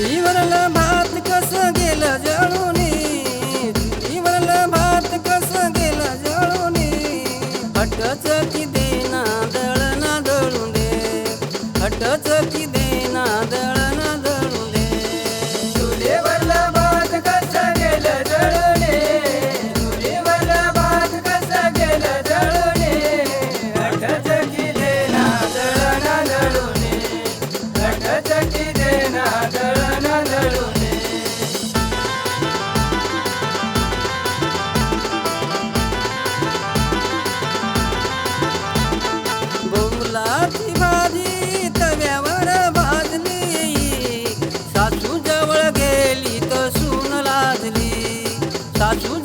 इवरला भात कसं गेलं जळून? इवरला भात कसं गेलं जळून? हटच Stadyum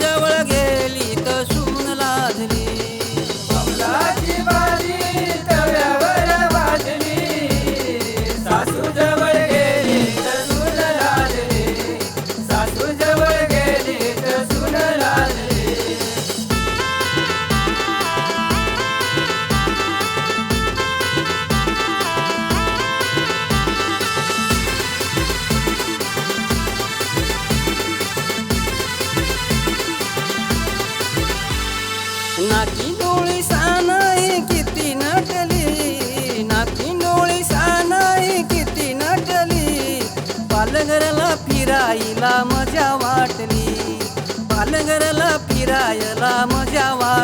किती नटली किती नटली. पालघरला फिरायला मजा वाटली पालघरला फिरायला मजा वाटली